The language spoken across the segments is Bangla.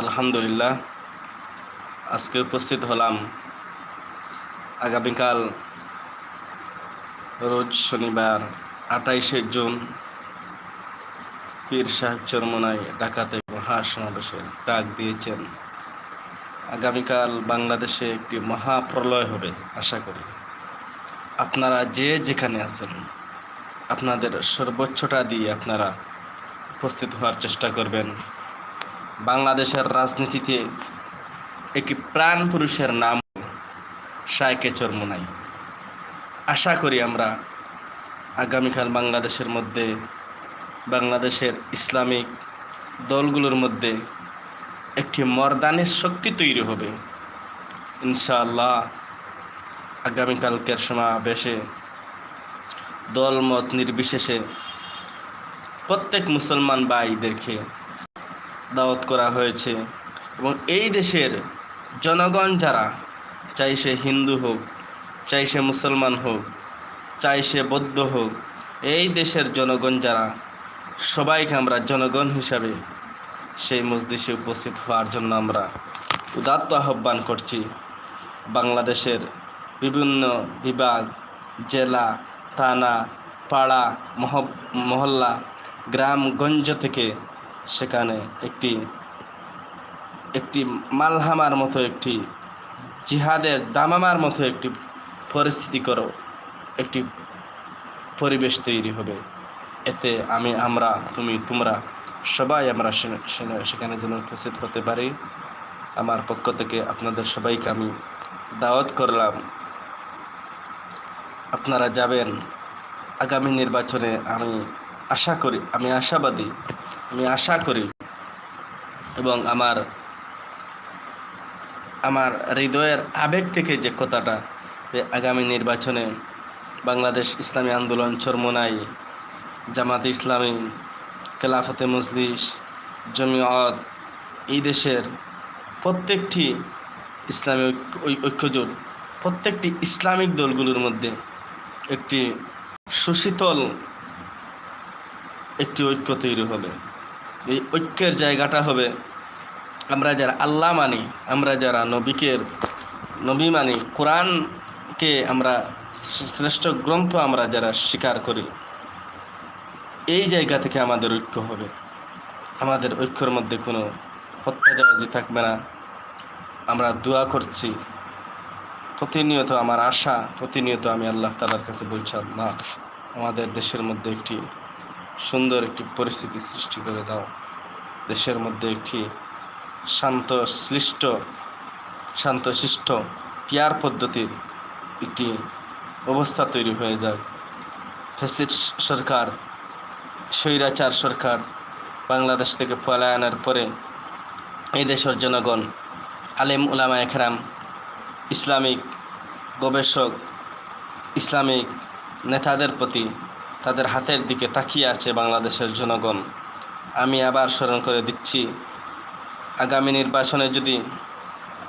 আলহামদুলিল্লাহ। আজকে উপস্থিত হলাম আগামীকাল রোজ শনিবার আঠাইশে জুন পীর সাহেব চরমনায় ডাকাতে মহা সমাবেশের ডাক দিয়েছেন। আগামীকাল বাংলাদেশে একটি মহাপ্রলয় হবে, আশা করি। আপনারা যে যেখানে আছেন, আপনাদের সর্বোচ্চটা দিয়ে আপনারা উপস্থিত হওয়ার চেষ্টা করবেন। বাংলাদেশের রাজনীতিতে একটি প্রাণ পুরুষের নাম শায়কে চরমুনাই। আশা করি আমরা আগামীকাল বাংলাদেশের মধ্যে, বাংলাদেশের ইসলামিক দলগুলোর মধ্যে একটি মর্দানের শক্তি তৈরি হবে। ইনশাআল্লাহ আগামীকালকের সমাবেশে দলমত নির্বিশেষে প্রত্যেক মুসলমান বা ভাইদেরকে দাওয়াত করা হয়েছে। এবং এই দেশের জনগণ যারা, চাই সে হিন্দু হোক, চাই সে মুসলমান হোক, চাই সে বৌদ্ধ হোক, এই দেশের জনগণ যারা, সবাইকে আমরা জনগণ হিসাবে সেই মসজিদে উপস্থিত হওয়ার জন্য আমরা উদাত্ত আহ্বান করছি। বাংলাদেশের বিভিন্ন বিভাগ, জেলা, থানা, পাড়া, মহ, মহল্লা গ্রামগঞ্জ থেকে সেখানে একটি একটি মালহামার মতো একটি জিহাদের দামামার মতো একটি পরিস্থিতি করো একটি পরিবেশ তৈরি হবে। এতে আমি, আমরা, তুমি, তোমরা, সবাই আমরা সেখানে যেন উপস্থিত হতে পারি। আমার পক্ষ থেকে আপনাদের সবাইকে আমি দাওয়াত করলাম। আপনারা যাবেন। আগামী নির্বাচনে আমি আশা করি, আমি আশাবাদী আমি আশা করি এবং আমার আমার হৃদয়ের আবেগ থেকে যে কথাটা যে আগামী নির্বাচনে বাংলাদেশ ইসলামী আন্দোলন চরমোনাই, জামাতে ইসলামী, খেলাফতে মজলিস, জমিয়ত, এই দেশের প্রত্যেকটি ইসলামী ঐক্যজোট, প্রত্যেকটি ইসলামিক দলগুলোর মধ্যে একটি সুশীতল একটি ঐক্য তৈরি হবে। এই ঐক্যের জায়গাটা হবে। আমরা যারা আল্লাহ মানি, আমরা যারা নবীকের নবী মানি, কোরআনকে আমরা শ্রেষ্ঠ গ্রন্থ আমরা যারা স্বীকার করি, এই জায়গা থেকে আমাদের ঐক্য হবে। আমাদের ঐক্যর মধ্যে কোনো হত্যা হত্যাজাবাজি থাকবে না। আমরা দোয়া করছি। প্রতিনিয়ত আমার আশা, প্রতিনিয়ত আমি আল্লাহ তালার কাছে বলছি না আমাদের দেশের মধ্যে একটি সুন্দর একটি পরিস্থিতি সৃষ্টি করে দাও। দেশের মধ্যে একটি শান্ত সৃষ্ট শান্তশিষ্ট পিয়ার পদ্ধতির একটি অবস্থা তৈরি হয়ে যায়। ফেসিড সরকার, স্বৈরাচার সরকার বাংলাদেশ থেকে পলায়নের পরে এই দেশের জনগণ, আলেম উলামা একরাম, ইসলামিক গবেষক, ইসলামিক নেতাদের প্রতি তাদের হাতের দিকে তাকিয়ে আছে বাংলাদেশের জনগণ। আমি আবার স্মরণ করে দিচ্ছি, আগামী নির্বাচনে যদি,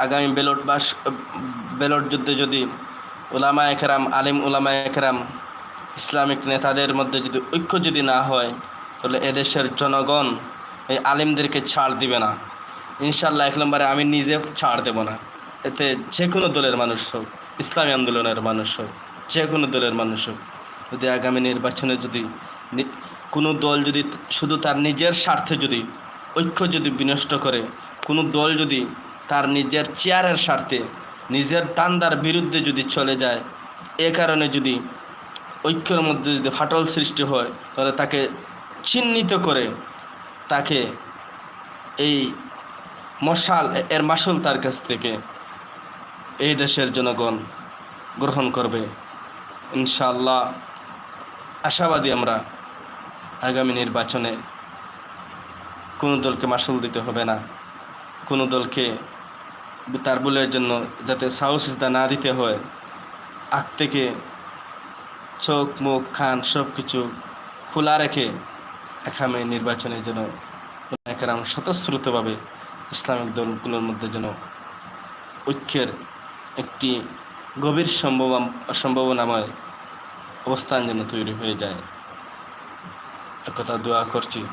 আগামী ব্যালট বাস, ব্যালট যুদ্ধে যদি ওলামা একরাম আলিম ওলামা একরাম ইসলামিক নেতাদের মধ্যে যদি ঐক্য যদি না হয়, তাহলে এদেশের জনগণ এই আলিমদেরকে ছাড় দিবে না। ইনশাল্লাহ এক নম্বরে আমি নিজে ছাড় দেব না। এতে যে কোনো দলের মানুষ হোক, ইসলামী আন্দোলনের মানুষ হোক যে কোনো দলের মানুষ হোক যদি আগামী নির্বাচনে যদি কোনো দল যদি শুধু তার নিজের স্বার্থে যদি, ঐক্য যদি বিনষ্ট করে, কোনো দল যদি তার নিজের চেয়ারের স্বার্থে, নিজের তান্দার বিরুদ্ধে যদি চলে যায়, এ কারণে যদি ঐক্যের মধ্যে যদি ফাটল সৃষ্টি হয়, তাহলে তাকে চিহ্নিত করে তাকে এই মশাল, এর মাসুল তার কাছ থেকে এই দেশের জনগণ গ্রহণ করবে। ইনশাআল্লাহ। আশাবাদী আমরা আগামী নির্বাচনে কোনো দলকে মাসুল দিতে হবে না, কোনো দলকে তার বুলের জন্য যাতে সাহসিসদা না দিতে হয়। আগ থেকে চোখ, মুখ খান সব কিছু খোলা রেখে আগামী নির্বাচনে যেন একরাম স্বতঃস্ফূর্তভাবে ইসলামিক দলগুলোর মধ্যে যেন ঐক্যের একটি গভীর সম্ভব সম্ভাবনাময় অবস্থান যেন তৈরি হয়ে যায়। একথা দোয়া করছি।